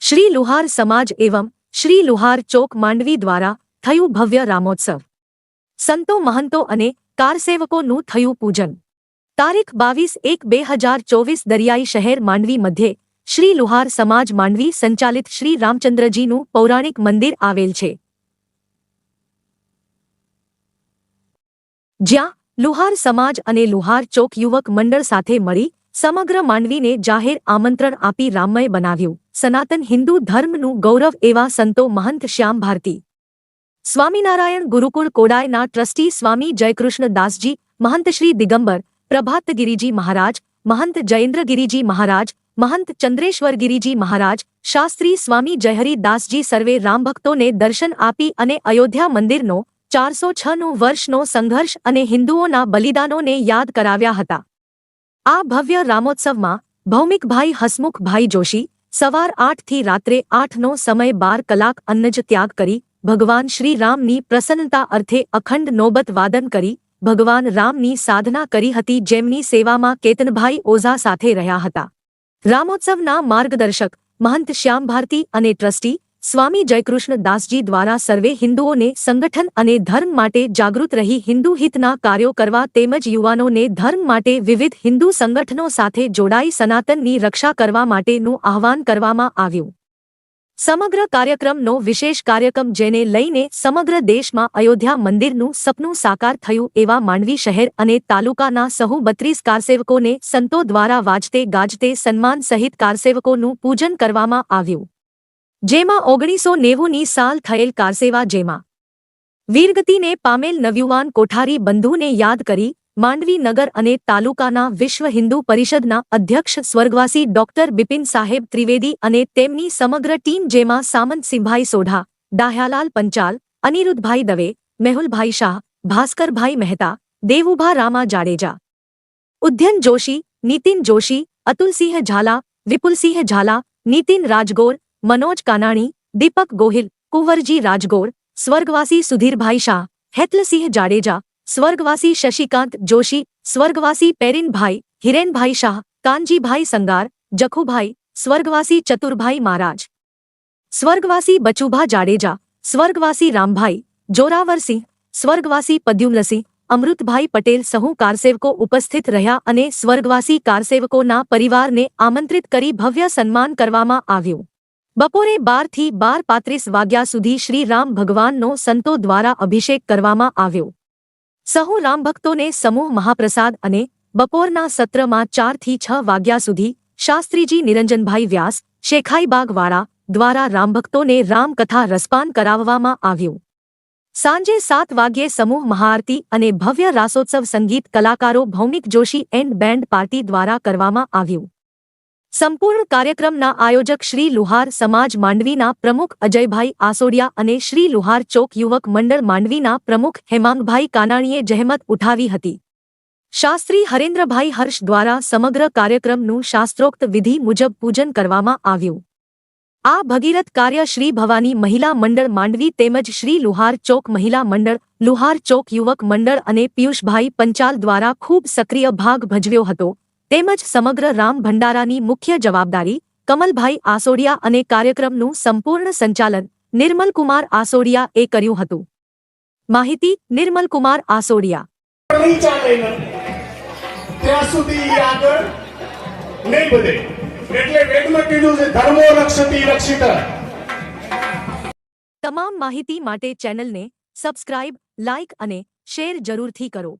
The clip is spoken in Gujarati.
શ્રી લુહાર સમાજ એવં શ્રી લુહાર ચોક માંડવી દ્વારા થયું ભવ્ય રામોત્સવ. સંતો મહંતો અને કારસેવકોનું થયું પૂજન. તારીખ બાવીસ એક બે હજાર ચોવીસ દરિયાઈ શહેર માંડવી મધ્યે શ્રી લુહાર સમાજ માંડવી સંચાલિત શ્રી રામચંદ્રજીનું પૌરાણિક મંદિર આવેલ છે. જ્યાં લુહાર સમાજ અને લુહાર ચોક યુવક મંડળ સાથે મળી સમગ્ર માંડવીને જાહેર આમંત્રણ આપી રામમય બનાવ્યું. સનાતન હિન્દુ ધર્મનું ગૌરવ એવા સંતો મહંત શ્યામ ભારતી. સ્વામિનારાયણ ગુરુકુળ કોડાયના ટ્રસ્ટી સ્વામી જયકૃષ્ણ દાસજી, મહંત શ્રી દિગંબર પ્રભાતગિરિજી મહારાજ, મહંત જયેન્દ્રગિરિજી મહારાજ, મહંત ચંદ્રેશ્વરગિરિજી મહારાજ, શાસ્ત્રી સ્વામી જયહરી દાસજી સર્વે રામભક્તોને દર્શન આપી અને અયોધ્યા મંદિરનો ચારસો છનું વર્ષનો સંઘર્ષ અને હિન્દુઓના બલિદાનોને યાદ કરાવ્યા હતા. આ ભવ્ય રામોત્સવમાં ભૌમિકભાઈ હસમુખભાઈ જોશી સવાર આઠથી રાત્રે આઠનો સમય બાર કલાક અન્નજ ત્યાગ કરી ભગવાન શ્રી રામની પ્રસન્નતા અર્થે અખંડ નોબત વાદન કરી ભગવાન રામની સાધના કરી હતી જેમની સેવામાં કેતનભાઈ ઓઝા સાથે રહ્યા હતા. રામોત્સવના માર્ગદર્શક મહંત શ્યામ ભારતી અને ટ્રસ્ટી સ્વામી જયકૃષ્ણ દાસજી દ્વારા સર્વે હિન્દુઓને સંગઠન અને ધર્મ માટે જાગૃત રહી હિન્દુ હિતના કાર્યો કરવા તેમજ યુવાનોને ધર્મ માટે વિવિધ હિન્દુ સંગઠનો સાથે જોડાઈ સનાતનની રક્ષા કરવા માટેનું આહ્વાન કરવામાં આવ્યું. સમગ્ર કાર્યક્રમનો વિશેષ કાર્યક્રમ જેને લઈને સમગ્ર દેશમાં અયોધ્યા મંદિરનું સપનું સાકાર થયું એવા માંડવી શહેર અને તાલુકાના સહુ બત્રીસ કારસેવકોને સંતો દ્વારા વાજતે ગાજતે સન્માન સહિત કારસેવકોનું પૂજન કરવામાં આવ્યું. જેમાં ઓગણીસો નેવુંની સાલ થયેલ કારસેવા જેમાં વીરગતિને પામેલ નવયુવાન કોઠારી બંધુને યાદ કરી માંડવી નગર અને તાલુકાના વિશ્વ હિન્દુ પરિષદના અધ્યક્ષ સ્વર્ગવાસી ડોક્ટર બિપિન સાહેબ ત્રિવેદી અને તેમની સમગ્ર ટીમ જેમાં સામંત સિંભાઈ સોઢા દાહ્યાલાલ પંચાલ, અનિરુદ્ધભાઈ દવે, મેહુલભાઈ શાહ, ભાસ્કરભાઈ મહેતા, દેવુભા રામા જાડેજા. ઉદ્યન જોશી, નીતિન જોશી, અતુલસિંહ ઝાલા, વિપુલસિંહ ઝાલા, નીતિન રાજગોર મનોજ કાનાણી, દીપક ગોહિલ, કુંવરજી રાજગોર, સ્વર્ગવાસી સુધીરભાઈ શાહ, હેતલસિંહ જાડેજા, સ્વર્ગવાસી શશિકાંત જોશી, સ્વર્ગવાસી પેરીનભાઈ, હિરેનભાઈ શાહ, કાનજીભાઈ સંગાર, જખુભાઈ, સ્વર્ગવાસી ચતુરભાઈ મહારાજ. સ્વર્ગવાસી બચુભા જાડેજા, સ્વર્ગવાસી રામભાઈ, જોરાવરસિંહ, સ્વર્ગવાસી પદ્યુમલસિંહ, અમૃતભાઈ પટેલ સહુ કારસેવકો ઉપસ્થિત રહ્યા અને સ્વર્ગવાસી કારસેવકોના પરિવારને આમંત્રિત કરી ભવ્ય સન્માન કરવામાં આવ્યું. બપોરે બારથી બાર પાંત્રીસ વાગ્યા સુધી શ્રી રામ ભગવાનનો સંતો દ્વારા અભિષેક કરવામાં આવ્યો. સહુ રામભક્તોને સમૂહ મહાપ્રસાદ અને બપોરના સત્રમાં ચારથી છ વાગ્યા સુધી શાસ્ત્રીજી નિરંજનભાઈ વ્યાસ શેખાઈબાગવાળા દ્વારા રામભક્તોને રામકથા રસપાન કરાવવામાં આવ્યું. સાંજે સાત વાગ્યે સમૂહ મહાઆરતી અને ભવ્ય રાસોત્સવ સંગીત કલાકારો Bhaumik Joshi and band party દ્વારા કરવામાં આવ્યું. સંપૂર્ણ કાર્યક્રમના આયોજક શ્રી લુહાર સમાજ માંડવીના પ્રમુખ અજયભાઈ આસોડિયા અને શ્રી લુહાર ચોક યુવક મંડળ માંડવીના પ્રમુખ હેમાંગભાઈ કાનાણીએ જહેમત ઉઠાવી હતી. શાસ્ત્રી હરેન્દ્રભાઈ હર્ષ દ્વારા સમગ્ર કાર્યક્રમનું શાસ્ત્રોક્ત વિધિ મુજબ પૂજન કરવામાં આવ્યું. આ ભગીરથ કાર્ય શ્રી ભવાની મહિલા મંડળ માંડવી તેમજ શ્રી લુહાર ચોક મહિલા મંડળ, લુહાર ચોક યુવક મંડળ અને પિયુષભાઈ પંચાલ દ્વારા ખૂબ સક્રિય ભાગ ભજવ્યો હતો. તેમજ સમગ્ર રામ ભંડારાની મુખ્ય જવાબદારી કમલભાઈ આસોડિયા અને કાર્યક્રમનું સંપૂર્ણ સંચાલન નિર્મલકુમાર આસોડિયા એ કર્યું હતું. માહિતી નિર્મલકુમાર આસોડિયા. ત્યાં સુધી આગળ નહીં બધે એટલે વેદમાં કીધું છે ધર્મો રક્ષતી રક્ષિત. તમામ માહિતી માટે ચેનલને સબસ્ક્રાઇબ લાઇક અને શેર જરૂરથી કરો.